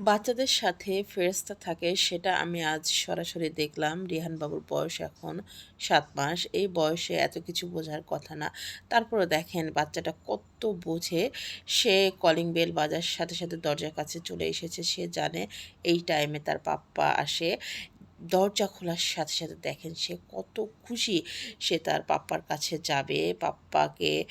বাচ্চাদের সাথে ফেরস্তা থাকে সেটা আমি আজ সরাসরি দেখলাম। রিহান বাবুর বয়স এখন সাত মাস। এই বয়সে এত কিছু বোঝার কথা না। তারপরে দেখেন বাচ্চাটা কত বোঝে। সে কলিং বেল বাজার সাথে, সাথে দরজার কাছে চলে এসেছে। সে জানে এই টাইমে তার পাপ্পা আসে। দরজা খোলার সাথে, সাথে দেখেন সে কত খুশি। সে তার পাপ্পার কাছে যাবে। পাপ্পাকে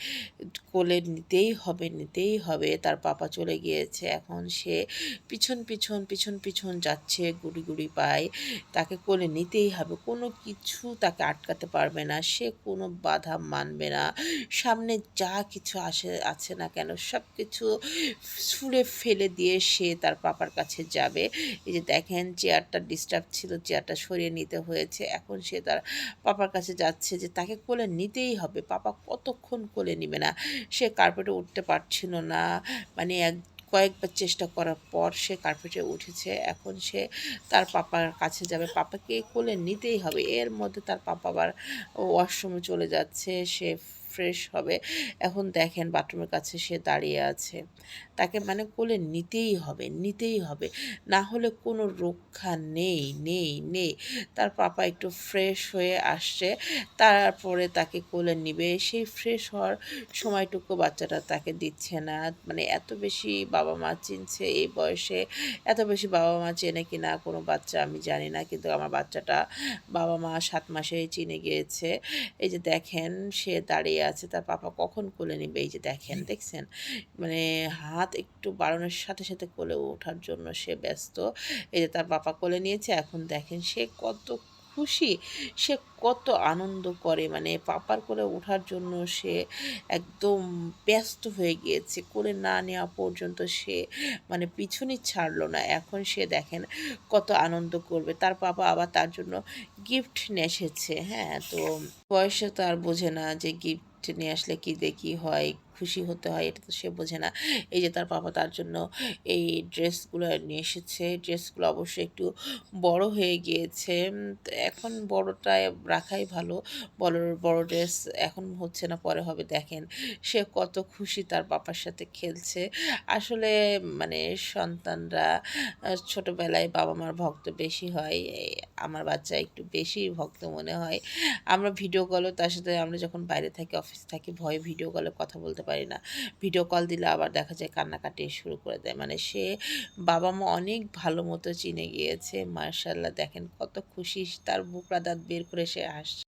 কোলে নিতেই হবে, নিতেই হবে। তার পাপা চলে গিয়েছে। এখন সে পিছন, পিছন, পিছন, পিছন যাচ্ছে গুড়ি, গুড়ি পায়ে। তাকে কোলে নিতেই হবে। কোনো কিছু তাকে আটকাতে পারবে না। সে কোনো বাধা মানবে না। সামনে যা কিছু আসে আছে না কেন সব কিছু ছুঁড়ে ফেলে দিয়ে সে তার পাপার কাছে যাবে। এই যে দেখেন চেয়ারটা ডিস্টার্ব ছিল, চেয়ারটা সরিয়ে নিতে হয়েছে। এখন সে তার পাপার কাছে যাচ্ছে যে তাকে কোলে নিতেই হবে। পাপা কতক্ষণ কোলে নিবে না। সে কার্পেটে উঠতে পারছিল না। মানে এক, কয়েকবার চেষ্টা করার পর সে কার্পেটে উঠেছে। এখন সে তার পাপার কাছে যাবে। পাপাকে কোলে নিতেই হবে। এর মধ্যে তার পাপা আবার ওয়াশরুমে চলে যাচ্ছে। সে ফ্রেশ হবে। এখন দেখেন বাথরুমের কাছে সে দাঁড়িয়ে আছে। তাকে মানে কোলে নিতেই হবে, নিতেই হবে। না হলে কোনো রক্ষা নেই, নেই, নেই। তার পাপা একটু ফ্রেশ হয়ে আসছে। তারপরে তাকে কোলে নিবে। সেই ফ্রেশ হওয়ার সময়টুকু বাচ্চাটা তাকে দিচ্ছে না। মানে এত বেশি বাবা-মা চিনছে এই বয়সে। এত বেশি বাবা-মা চেনে কি না কোনো বাচ্চা আমি জানি না। কিন্তু আমার বাচ্চাটা বাবা-মা সাত মাসেই চিনে গিয়েছে। এই যে দেখেন সে দাঁড়িয়ে আছে। তার পাপা কখন কোলে নিবে এই যে দেখেন, দেখছেন? মানে হাত একটু বাড়ানোর সাথে, সাথে কোলে ওঠার জন্য সে ব্যস্ত। এই যে তার পাপা কোলে নিয়েছে। এখন দেখেন সে কত খুশি, সে কত আনন্দ করে মানে পাপার কোলে ওঠার জন্য সে একদম ব্যস্ত হয়ে গিয়েছে। কোলে না নেওয়া পর্যন্ত সে মানে পিছনই ছাড়লো না। এখন সে দেখেন কত আনন্দ করবে। তার পাপা আবার তার জন্য গিফট নিয়ে এসেছে। হ্যাঁ? তো বয়সে তো আর বোঝে না যে গিফট নিয়ে আসলে কী দেখি হয়। খুশি হতে হয় এটা তো সে বোঝে না। এই যে তার বাবা তার জন্য এই ড্রেসগুলো নিয়ে এসেছে। ড্রেসগুলো অবশ্যই একটু বড় হয়ে গিয়েছে। এখন বড়টায় রাখাই ভালো। বড়, বড় ড্রেস এখন হচ্ছে না পরে হবে দেখেন। সে কত খুশি তার পাপার সাথে খেলছে। আসলে মানে সন্তানরা ছোটবেলায় বাবা-মার ভক্ত বেশি হয়। আমার বাচ্চা একটু বেশিই ভক্ত মনে হয়। আমরা ভিডিও কলও তার সাথে আমরা যখন বাইরে থাকি, অফিসে থাকি ভয়ে ভিডিও কলে কথা বলতে পারি না। ভিডিও কল দিলে আবার দেখা যায় কান্নাকাটি শুরু করে দেয়। মানে সে বাবা-মা অনেক ভালো মতো চিনে গিয়েছে। মার্শাল্লাহ দেখেন কত খুশি তার বুকরা দাঁত বের করে সে হাসছে।